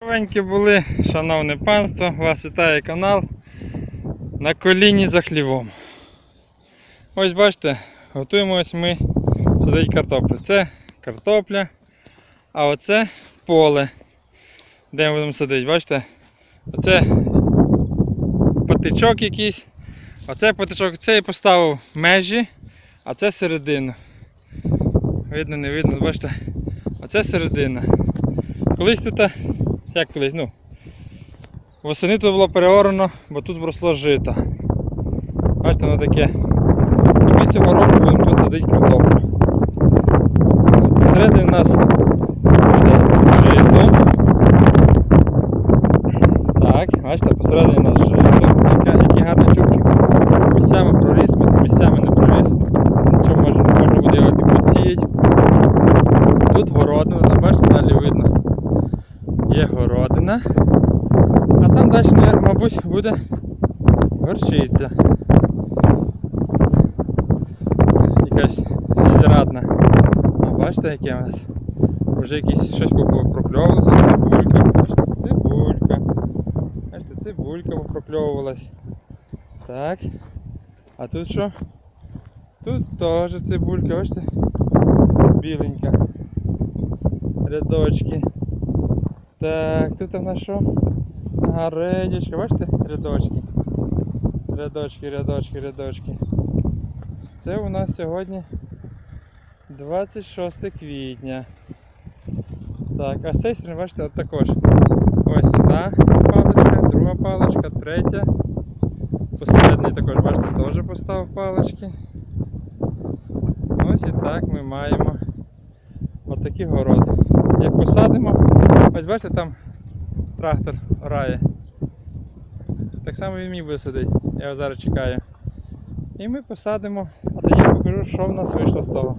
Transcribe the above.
Здоровенькі були, шановне панство, вас вітає канал на коліні за хлівом. Ось бачите, готуємось ми садити картоплю. Це картопля, а оце поле, де ми будемо садити. Бачите? Оце патичок якийсь. Оце патичок, це я поставив межі, а це середина. Видно, не видно, бачите? Оце середина. Колись тут, як колись, ну, восени тут було переорано, бо тут росло жито. Бачите, воно таке. І ми цього року будемо тут садити картоплю. Всередині нас буде жито. Так, бачите, посередині у нас жито. Яке- Який гарний чубчик. Місцями проріс, місцями не проріс. Нічого можна, можна буде його і підсіяти. Тут городина, там бачите, далі видно. Є городина. А там далі, мабуть, буде горчиця. Якась сільрадна. А бачите, яке у нас? Вже якісь щось прокльовувалося, цибулька. Цибулька. Бачите, цибулька прокльовувалась. Так. А тут що? Тут теж цибулька, бачите? Біленька. Рядочки. Так, тут у нас що? Ага, бачите? Рядочки. Рядочки, рядочки, рядочки. Це у нас сьогодні 26 квітня. Так, а з цієї сторони, бачите, от також. Ось одна паличка, друга паличка, третя. Посередній також, бачите, теж поставив палички. Ось і так ми маємо отакий город. Як посадимо, ось бачите, там трактор орає. Так само він мій буде сидіти. Я його зараз чекаю. І ми посадимо, а тоді покажу, що в нас вийшло з того.